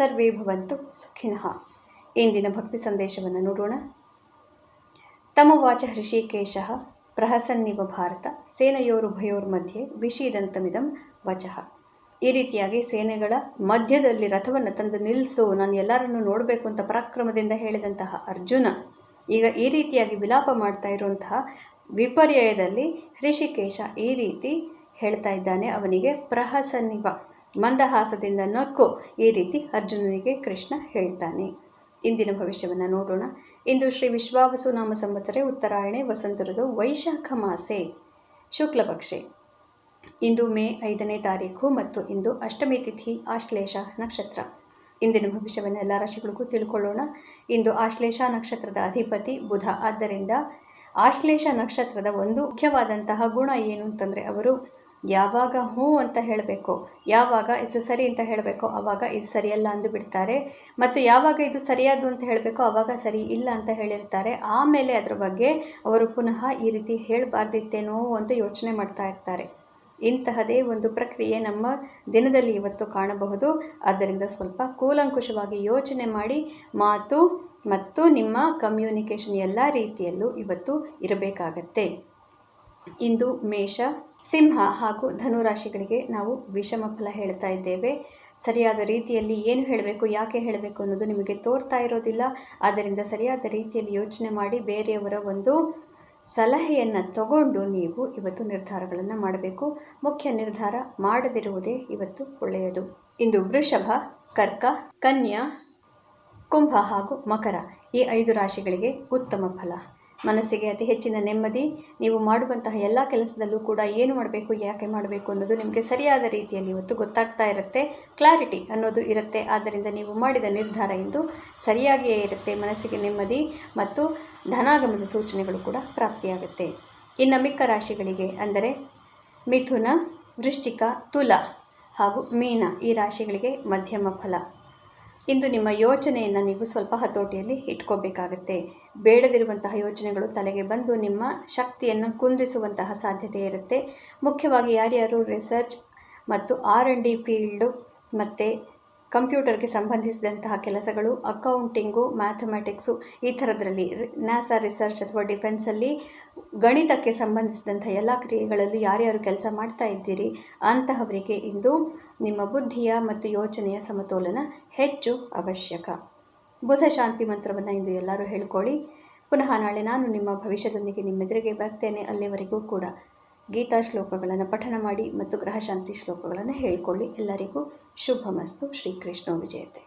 ಸರ್ವೇ ಭವಂತು ಸುಖಿನಃ. ಇಂದಿನ ಭಕ್ತಿ ಸಂದೇಶವನ್ನು ನೋಡೋಣ. ತಮವಾಚ ಹೃಷಿಕೇಶ ಪ್ರಹಸನ್ನಿವ ಭಾರತ ಸೇನೆಯೋರುಭಯೋರ್ಮಧ್ಯೆ ವಿಷೀದಂತಮಿದಂ ವಚಃ. ಈ ರೀತಿಯಾಗಿ ಸೇನೆಗಳ ಮಧ್ಯದಲ್ಲಿ ರಥವನ್ನು ತಂದು ನಿಲ್ಲಿಸು, ನಾನು ಎಲ್ಲರನ್ನೂ ನೋಡಬೇಕು ಅಂತ ಪರಾಕ್ರಮದಿಂದ ಹೇಳಿದಂತಹ ಅರ್ಜುನ, ಈಗ ಈ ರೀತಿಯಾಗಿ ವಿಲಾಪ ಮಾಡ್ತಾ ಇರುವಂತಹ ವಿಪರ್ಯಯದಲ್ಲಿ ಹೃಷಿಕೇಶ ಈ ರೀತಿ ಹೇಳ್ತಾ ಇದ್ದಾನೆ ಅವನಿಗೆ ಪ್ರಹಸನ್ನಿವ. ಮಂದಹಾಸದಿಂದ ನಕ್ಕು ಈ ರೀತಿ ಅರ್ಜುನನಿಗೆ ಕೃಷ್ಣ ಹೇಳ್ತಾನೆ. ಇಂದಿನ ಭವಿಷ್ಯವನ್ನು ನೋಡೋಣ. ಇಂದು ಶ್ರೀ ವಿಶ್ವಾವಸು ನಾಮ ಸಂವತ್ಸರೆ, ಉತ್ತರಾಯಣೆ ವಸಂತ ಋತು ವೈಶಾಖ ಮಾಸೆ. ಶುಕ್ಲಪಕ್ಷೆ ಇಂದು ಮೇ ಐದನೇ ತಾರೀಕು ಮತ್ತು ಇಂದು ಅಷ್ಟಮಿ ತಿಥಿ, ಆಶ್ಲೇಷ ನಕ್ಷತ್ರ. ಇಂದಿನ ಭವಿಷ್ಯವನ್ನು ಎಲ್ಲ ರಾಶಿಗಳಿಗೂ ತಿಳ್ಕೊಳ್ಳೋಣ. ಇಂದು ಆಶ್ಲೇಷ ನಕ್ಷತ್ರದ ಅಧಿಪತಿ ಬುಧ. ಆದ್ದರಿಂದ ಆಶ್ಲೇಷ ನಕ್ಷತ್ರದ ಒಂದು ಮುಖ್ಯವಾದಂತಹ ಗುಣ ಏನು ಅಂತಂದರೆ ಅವರು ಯಾವಾಗ ಹ್ಞೂ ಅಂತ ಹೇಳಬೇಕು, ಯಾವಾಗ ಇದು ಸರಿ ಅಂತ ಹೇಳಬೇಕು ಆವಾಗ ಇದು ಸರಿಯಲ್ಲ ಅಂದು ಬಿಡ್ತಾರೆ. ಮತ್ತು ಯಾವಾಗ ಇದು ಸರಿಯಾದು ಅಂತ ಹೇಳಬೇಕು ಆವಾಗ ಸರಿ ಇಲ್ಲ ಅಂತ ಹೇಳಿರ್ತಾರೆ. ಆಮೇಲೆ ಅದರ ಬಗ್ಗೆ ಅವರು ಪುನಃ ಈ ರೀತಿ ಹೇಳಬಾರ್ದಿತ್ತೇನೋ ಅಂತ ಯೋಚನೆ ಮಾಡ್ತಾ ಇರ್ತಾರೆ. ಇಂತಹದೇ ಒಂದು ಪ್ರಕ್ರಿಯೆ ನಮ್ಮ ದಿನದಲ್ಲಿ ಇವತ್ತು ಕಾಣಬಹುದು. ಆದ್ದರಿಂದ ಸ್ವಲ್ಪ ಕೂಲಂಕುಷವಾಗಿ ಯೋಚನೆ ಮಾಡಿ, ಮಾತು ಮತ್ತು ನಿಮ್ಮ ಕಮ್ಯುನಿಕೇಷನ್ ಎಲ್ಲ ರೀತಿಯಲ್ಲೂ ಇವತ್ತು ಇರಬೇಕಾಗತ್ತೆ. ಇಂದು ಮೇಷ, ಸಿಂಹ ಹಾಗೂ ಧನುರಾಶಿಗಳಿಗೆ ನಾವು ವಿಷಮ ಫಲ ಹೇಳ್ತಾ ಇದ್ದೇವೆ. ಸರಿಯಾದ ರೀತಿಯಲ್ಲಿ ಏನು ಹೇಳಬೇಕು, ಯಾಕೆ ಹೇಳಬೇಕು ಅನ್ನೋದು ನಿಮಗೆ ತೋರ್ತಾ ಇರೋದಿಲ್ಲ. ಆದ್ದರಿಂದ ಸರಿಯಾದ ರೀತಿಯಲ್ಲಿ ಯೋಚನೆ ಮಾಡಿ ಬೇರೆಯವರ ಒಂದು ಸಲಹೆಯನ್ನು ತಗೊಂಡು ನೀವು ಇವತ್ತು ನಿರ್ಧಾರಗಳನ್ನು ಮಾಡಬೇಕು. ಮುಖ್ಯ ನಿರ್ಧಾರ ಮಾಡದಿರುವುದೇ ಇವತ್ತು ಒಳ್ಳೆಯದು. ಇಂದು ವೃಷಭ, ಕರ್ಕ, ಕನ್ಯಾ, ಕುಂಭ ಹಾಗೂ ಮಕರ ಈ ಐದು ರಾಶಿಗಳಿಗೆ ಉತ್ತಮ ಫಲ. ಮನಸ್ಸಿಗೆ ಅತಿ ಹೆಚ್ಚಿನ ನೆಮ್ಮದಿ, ನೀವು ಮಾಡುವಂತಹ ಎಲ್ಲ ಕೆಲಸದಲ್ಲೂ ಕೂಡ ಏನು ಮಾಡಬೇಕು, ಯಾಕೆ ಮಾಡಬೇಕು ಅನ್ನೋದು ನಿಮಗೆ ಸರಿಯಾದ ರೀತಿಯಲ್ಲಿ ಇವತ್ತು ಗೊತ್ತಾಗ್ತಾ ಇರುತ್ತೆ. ಕ್ಲಾರಿಟಿ ಅನ್ನೋದು ಇರುತ್ತೆ. ಆದ್ದರಿಂದ ನೀವು ಮಾಡಿದ ನಿರ್ಧಾರ ಇಂದು ಸರಿಯಾಗಿಯೇ ಇರುತ್ತೆ. ಮನಸ್ಸಿಗೆ ನೆಮ್ಮದಿ ಮತ್ತು ಧನಾಗಮದ ಸೂಚನೆಗಳು ಕೂಡ ಪ್ರಾಪ್ತಿಯಾಗುತ್ತೆ. ಇನ್ನು ಮಿಕ್ಕ ರಾಶಿಗಳಿಗೆ ಅಂದರೆ ಮಿಥುನ, ವೃಶ್ಚಿಕ, ತುಲ ಹಾಗೂ ಮೀನ ಈ ರಾಶಿಗಳಿಗೆ ಮಧ್ಯಮ ಫಲ. ಇಂದು ನಿಮ್ಮ ಯೋಚನೆಯನ್ನು ನೀವು ಸ್ವಲ್ಪ ಹತೋಟಿಯಲ್ಲಿ ಇಟ್ಕೋಬೇಕಾಗತ್ತೆ. ಬೇಡದಿರುವಂತಹ ಯೋಚನೆಗಳು ತಲೆಗೆ ಬಂದು ನಿಮ್ಮ ಶಕ್ತಿಯನ್ನು ಕುಂದಿಸುವಂತಹ ಸಾಧ್ಯತೆ ಇರುತ್ತೆ. ಮುಖ್ಯವಾಗಿ ಯಾರ್ಯಾರು ರಿಸರ್ಚ್ ಮತ್ತು ಆರ್ ಎನ್ ಡಿ ಫೀಲ್ಡು ಮತ್ತು ಕಂಪ್ಯೂಟರ್ಗೆ ಸಂಬಂಧಿಸಿದಂತಹ ಕೆಲಸಗಳು, ಅಕೌಂಟಿಂಗು, ಮ್ಯಾಥಮೆಟಿಕ್ಸು ಈ ಥರದ್ರಲ್ಲಿ ನ್ಯಾಸಾ ರಿಸರ್ಚ್ ಅಥವಾ ಡಿಫೆನ್ಸಲ್ಲಿ ಗಣಿತಕ್ಕೆ ಸಂಬಂಧಿಸಿದಂಥ ಎಲ್ಲ ಕ್ರಿಯೆಗಳಲ್ಲಿ ಯಾರ್ಯಾರು ಕೆಲಸ ಮಾಡ್ತಾ ಇದ್ದೀರಿ ಅಂತಹವರಿಗೆ ಇಂದು ನಿಮ್ಮ ಬುದ್ಧಿಯ ಮತ್ತು ಯೋಚನೆಯ ಸಮತೋಲನ ಹೆಚ್ಚು ಅವಶ್ಯಕ. ಬುಧ ಶಾಂತಿ ಮಂತ್ರವನ್ನು ಇಂದು ಎಲ್ಲರೂ ಹೇಳ್ಕೊಳ್ಳಿ. ಪುನಃ ನಾಳೆ ನಾನು ನಿಮ್ಮ ಭವಿಷ್ಯದೊಂದಿಗೆ ನಿಮ್ಮೆದುರಿಗೆ ಬರ್ತೇನೆ. ಅಲ್ಲಿವರೆಗೂ ಕೂಡ ಗೀತಾ ಶ್ಲೋಕಗಳನ್ನು ಪಠನ ಮಾಡಿ ಮತ್ತು ಗ್ರಹಶಾಂತಿ ಶ್ಲೋಕಗಳನ್ನು ಹೇಳಿಕೊಳ್ಳಿ. ಎಲ್ಲರಿಗೂ ಶುಭಮಸ್ತು. ಶ್ರೀಕೃಷ್ಣ ವಿಜಯತೆ